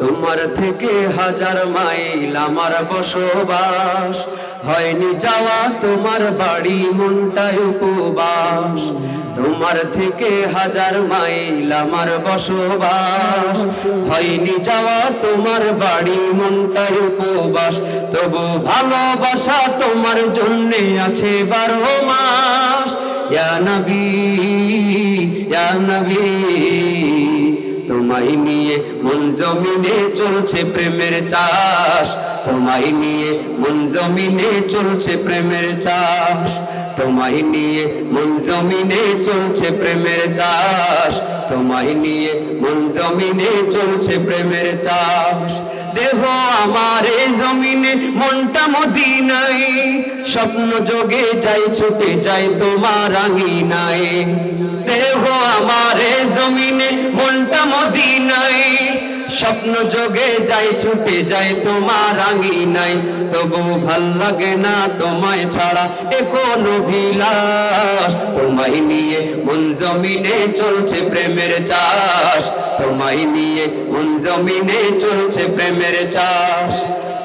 তোমার থেকে হাজার মাইল আমার বসবাস। হয়নি যাওয়া তোমার বাড়ি মনটায় উপবাস। তোমার থেকে হাজার মাইল আমার বসবাস। হয়নি যাওয়া তোমার বাড়ি মনটায় উপবাস। তবু ভালোবাসা তোমার জন্যে আছে বারো মাস। ইয়া নবী ইয়া নবী। তোমায় নিয়ে মন জমিনে চলছে প্রেমের চাষ। তোমায় নিয়ে মন জমিনে চলছে প্রেমের চাষ। তোমায় নিয়ে মন জমিনে চলছে প্রেমের চাষ। তোমায় নিয়ে মন জমিনে চলছে প্রেমের চাষ। আমার জমিনে, মনটা মদিনাই স্বপ্ন যোগে যাই, ছুটে যাই তোমার নাই দেহ আমার জমিনে, মনটা স্বপ্ন যোগে যাই, ছুটে যাই, তোমার নাই তবু ভালো লাগে না তোমায় ছাড়া এ কোন তোমায় নিয়ে মন জমিনে চলছে প্রেমের চাষ। তোমায় নিয়ে মন জমিনে চলছে প্রেমের চাষ।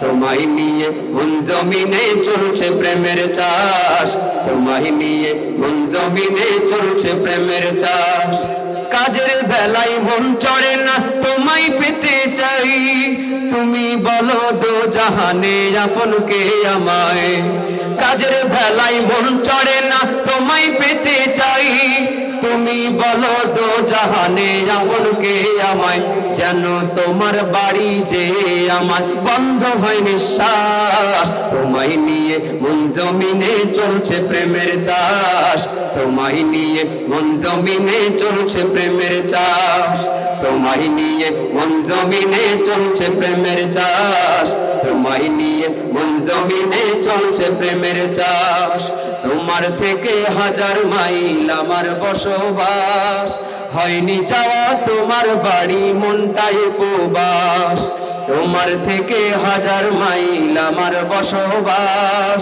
তোমায় নিয়ে মন জমিনে চলছে প্রেমের চাষ। তোমায় নিয়ে মন জমিনে চলছে প্রেমের চাষ। কাজের বেলায় মন চড়ে বলো দো জাহানে আপন কে আমায়। কাজের বেলায় মন চড়ে না, তোমায় পেতে চাই। তুমি বলো দো জাহানে আপন কে আমায়, যেন তোমার বাড়ি যে আমার বন্ধ হয় নিঃশ্বাস, তোমায় নিয়ে মন জমিনে চলছে প্রেমের চাষ। তোমায় নিয়ে মন জমিনে চলছে প্রেমের চাষ। তোমায় নিয়ে মন জমিনে চলছে প্রেমের চাষ। তোমায় নিয়ে মন জমিনে চলছে প্রেমের চাষ। তোমার থেকে হাজার মাইল আমার বসবাস। হয়নি যাওয়া তোমার বাড়ি, মনটাই উপবাস। তোমার থেকে হাজার মাইল আমার বসবাস।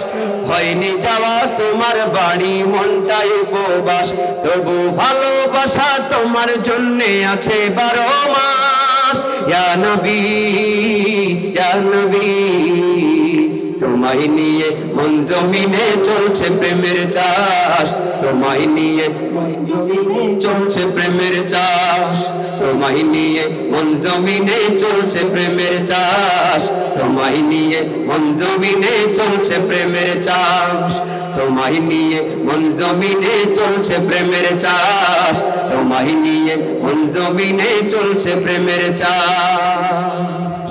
হয়নি যাওয়া তোমার বাড়ি, মনটাই উপবাস। তবু ভালোবাসা তোমার জন্যে আছে বারো মাস। ইয়া নবী ইয়া নবী। তোমায় নিয়ে মন জমিনে চলছে প্রেমের চাষ। তোমায় নিয়ে চলছে প্রেমের চাষ। তোমায় নিয়ে মন জমিনে চলছে প্রেমের চাষ। তোমায় নিয়ে মন জমিনে চলছে প্রেমের চাষ। তোমায় নিয়ে মন জমিনে চলছে প্রেমের চাষ। তোমায় নিয়ে মন জমিনে চলছে প্রেমের চাষ।